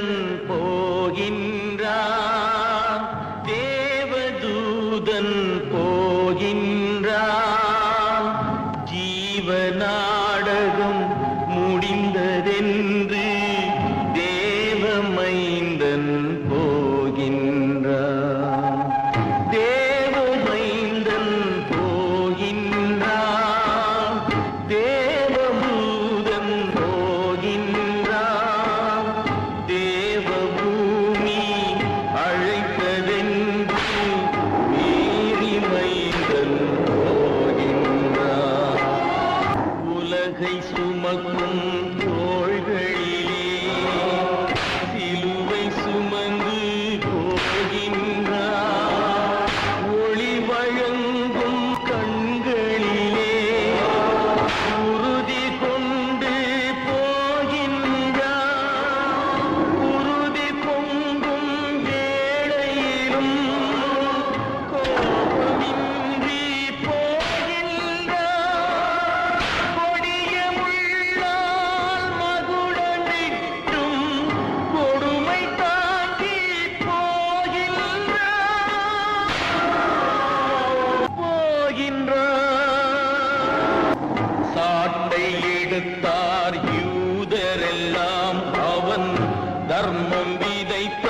மைந்தன் போகின்றான் தேவதூதன் போகின்றான் ஜீவனா உலகை சுமக்கும் தர்மம் விதைப்ப